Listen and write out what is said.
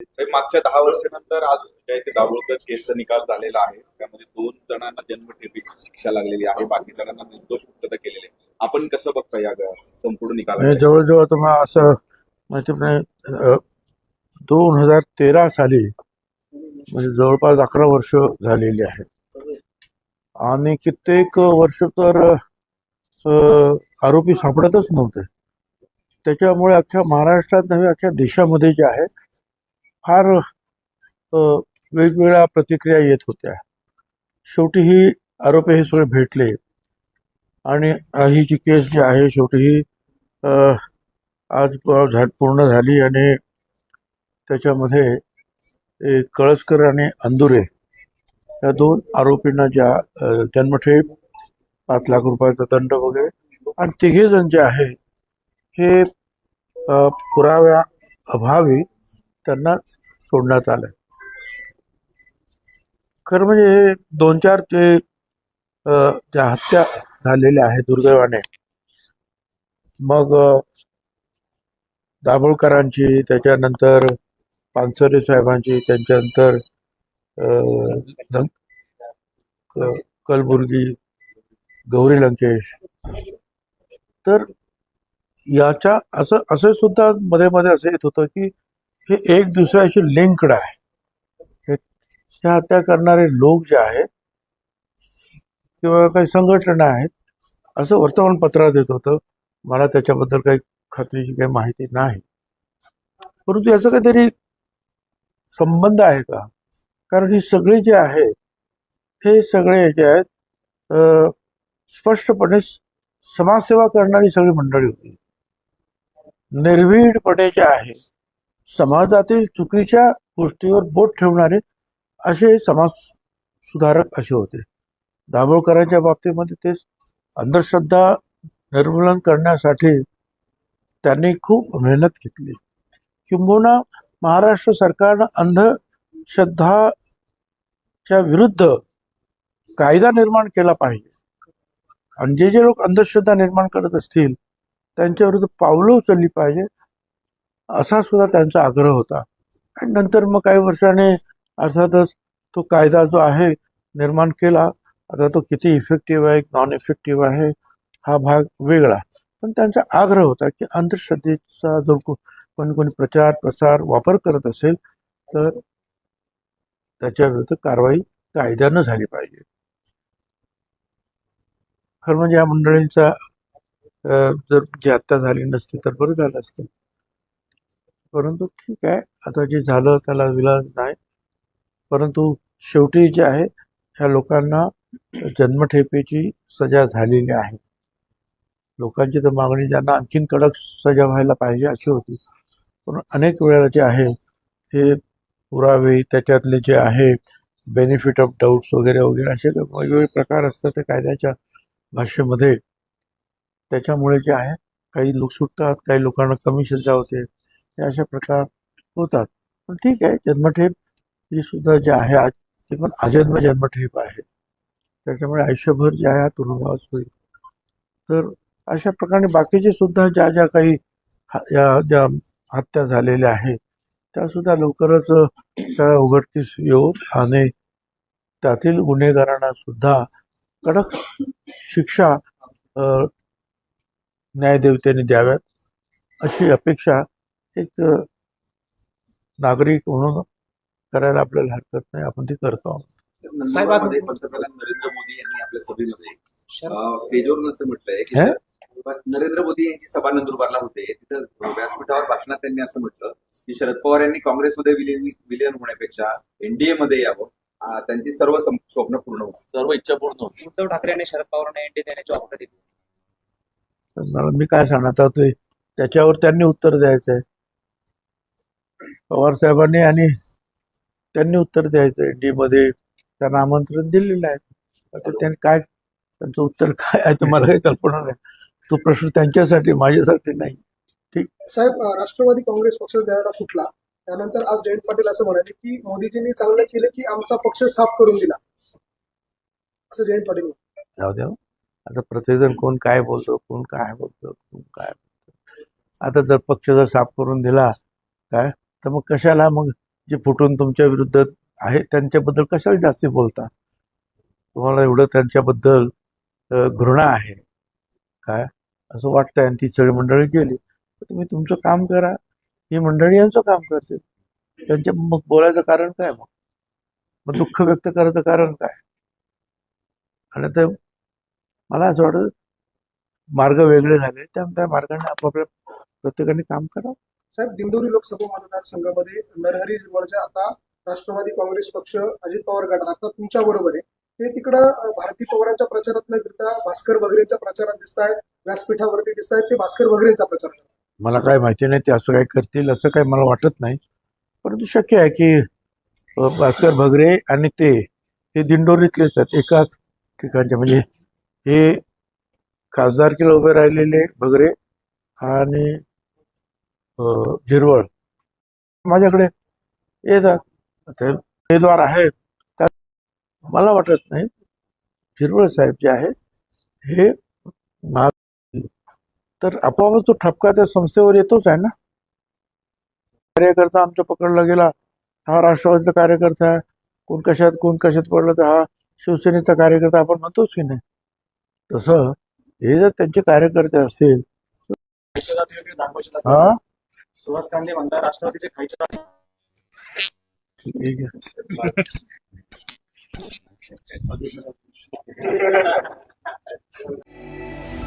मागच्या दहा वर्षानंतर आज जयंती दाभोळकर केसचा निकाल झालेला आहे त्यामध्ये दोन जणांना जन्मठेपीची शिक्षा लागलेली आहे बाकी जणांना निर्दोष मुक्तता केलेली आहे. आपण कसं बघता या संपूर्ण निकाल जवळजवळ तुम्हाला असं माहिती दोन हजार तेरा साली म्हणजे जवळपास अकरा वर्ष झालेली आहेत आणि कित्येक वर्ष तर आरोपी सापडतच नव्हते. त्याच्यामुळे अख्ख्या महाराष्ट्रात नव्हे अख्ख्या देशामध्ये जे आहे फार वेगवेगळ्या प्रतिक्रिया येत होत्या. शेवटी ही आरोपी हे सगळे भेटले. आणि ही जी केस जी आहे शेवटी ही आज प- झा- पूर्ण झाली आणि त्याच्यामध्ये कळसकर आणि अंदुरे या दोन आरोपींना ज्या जन्मठेप पाच लाख रुपयाचा दंड वगैरे आणि तिघे जण जे आहे हे पुराव्या अभावी त्यांना सोडण्यात आलं खरं म्हणजे हे दोन चार जे ज्या हत्या झालेल्या आहेत दुर्दैवाने मग दाभोळकरांची त्याच्यानंतर पानसरे साहेबांची त्याच्यानंतर कलबुर्गी गौरी लंकेश. तर याच्या असं असं सुद्धा मध्ये मध्ये असं येत होतं की हे एक दुसऱ्याशी लिंकड आहे. त्या ह्या हत्या करणारे लोक जे आहेत किंवा काही संघटना आहेत असं वर्तमानपत्रात येत होतं. मला त्याच्याबद्दल काही खात्रीची काही माहिती नाही. परंतु याचा काहीतरी संबंध आहे का? कारण ही सगळी जे आहे हे सगळे जे आहेत स्पष्टपणे समाजसेवा करणारी सगळी मंडळी होती. निर्भीडपणे जे आहे समाजातील चुकीच्या गोष्टीवर बोट ठेवणारे असे समाज सुधारक असे होते. दाभोळकरांच्या बाबतीमध्ये ते अंधश्रद्धा निर्मूलन करण्यासाठी त्यांनी खूप मेहनत घेतली. किंबहुना महाराष्ट्र सरकारनं अंधश्रद्धाच्या विरुद्ध कायदा निर्माण केला पाहिजे. आणि जे जे लोक अंधश्रद्धा निर्माण करत असतील त्यांच्या विरुद्ध पावलं उचलली पाहिजे. असा सुद्धा त्यांचा आग्रह होता. आणि नंतर मग काही वर्षाने अर्थातच तो कायदा जो आहे निर्माण केला. आता तो किती इफेक्टिव्ह आहे नॉन इफेक्टिव्ह आहे हा भाग वेगळा. पण त्यांचा आग्रह होता की अंधश्रद्धेचा जर को- कोणी कोणी प्रचार प्रसार वापर करत असेल तर त्याच्या विरुद्ध कारवाई कायद्यानं झाली पाहिजे. खरं म्हणजे या मंडळींचा जर जी आत्ता झाली नसती तर बरं झालं असतं. परंतु ठीक आहे. आता जे झालं त्याला विलाज नाही. परंतु शेवटी जे आहे ह्या लोकांना जन्मठेपेची सजा झालेली आहे. लोकांची तर मागणी ज्यांना आणखीन कडक सजा व्हायला पाहिजे अशी होती. पण अनेक वेळेला जे आहे हे पुरावे त्याच्यातले जे आहे बेनिफिट ऑफ डाऊट्स वगैरे वगैरे असे वेगवेगळे प्रकार असतात ते कायद्याच्या भाषेमध्ये त्याच्यामुळे जे आहे काही लोक सुटतात काही लोकांना कमी सजा होते. हे अशा प्रकार होतात. पण ठीक आहे जन्मठेप ही सुद्धा जे आहे आज ते पण अजन्म जन्मठेप आहे. त्याच्यामुळे आयुष्यभर जे आहे हा तुरुंगवास होईल. तर अशा प्रकारे बाकीचे सुद्धा ज्या ज्या काही या ज्या हत्या झालेल्या आहेत त्यासुद्धा लवकरच सगळ्या उघडकीस येऊन आणि त्यातील गुन्हेगारांना सुद्धा कडक शिक्षा न्यायदेवतेने द्याव्यात अशी अपेक्षा एक नागरिक म्हणून करायला आपल्याला हरकत नाही आपण ते करतो. आहोत. नंदुरबारमध्ये पंतप्रधान नरेंद्र मोदी यांनी आपल्या सभेमध्ये अं, स्टेजवरून असं म्हटलंय की हे? नरेंद्र मोदी यांची सभा नंदुरबारला होते. तिथं व्यासपीठावर भाषणात त्यांनी असं म्हटलं की शरद पवार यांनी काँग्रेसमध्ये विलीन विलीन होण्यापेक्षा एनडीए मध्ये यावं. अं, त्यांची सर्व सम- स्वप्न पूर्ण सर्व इच्छा पूर्ण होतील. उद्धव ठाकरे आणि शरद पवारांना एनडी देण्याची ऑफर दिली. तर मला मी काय सांगणार आता ते त्याच्यावर त्यांनी उत्तर द्यायचं आहे पवार साहेबांनी आणि त्यांनी उत्तर द्यायचं. आहे डी मध्ये त्यांना आमंत्रण दिलेलं आहे. आता त्यांनी काय त्यांचं उत्तर काय आहे तर मला काही कल्पना नाही. तो प्रश्न त्यांच्यासाठी माझ्यासाठी नाही. साहेब अं, राष्ट्रवादी काँग्रेस पक्ष ज्यावेळेला फुटला त्यानंतर आज जयंत पाटील असं म्हणाले की मोदीजींनी चांगलं केलं की आमचा पक्ष साफ करून दिला. असं जयंत पाटील. जाऊ द्या हो. आता प्रत्येकजण कोण काय बोलतो कोण काय बोलतो कोण काय बोलतो. आता जर पक्ष जर साफ करून दिला काय? तर मग कशाला मग जे फुटून तुमच्या विरुद्ध आहे त्यांच्याबद्दल कशाला जास्ती बोलता? तुम्हाला एवढं त्यांच्याबद्दल घृणा आहे. काय? असं वाटतंय. आणि ती सगळी मंडळी गेली. तर तुम्ही तुमचं काम करा. ही मंडळी यांचं काम करते. त्यांच्या मग बोलायचं कारण काय मग? मग दुःख व्यक्त करायचं कारण काय? आणि ते मला असं वाटतं मार्ग वेगळे झाले. त्या मार्गाने आपापल्या प्रत्येकाने काम करावं. साहेब दिंडोरी लोकसभा मतदारसंघामध्ये नरहरी झिरवळच्या आता राष्ट्रवादी काँग्रेस पक्ष अजित पवार गटात आता तुमच्या बरोबर आहे. ते तिकडं भारती पवारांच्या प्रचारात न फिरता भास्कर बगरेंच्या प्रचारात दिसत आहेत व्यासपीठावरती दिसत आहेत ते भास्कर बगरेंचा प्रचार मला काय माहिती नाही ते असं काय करतील असं काय मला वाटत नाही. परंतु शक्य आहे की भास्कर भगरे आणि ते हे दिंडोरीतलेच आहेत. एकाच ठिकाणचे म्हणजे हे खासदारकीला उभे राहिलेले भगरे आणि झिरवळ माझ्याकडे येतात. ते उमेदवार आहेत. त्यात मला वाटत नाही झिरवळ साहेब जे आहेत हे महा तर आपोआपच तो ठपका त्या संस्थेवर येतोच आहे ना? कार्यकर्ता आमच्या पकडला गेला. हा राष्ट्रवादीचा कार्यकर्ता आहे. कोण कशात कोण कशात पडलं तर हा शिवसेनेचा कार्यकर्ता आपण म्हणतोच की नाही? तसं हे जर त्यांचे कार्यकर्ते असतील हा? सुहास कांदे म्हणतात राष्ट्रवादीचे खायचे ठीक आहे.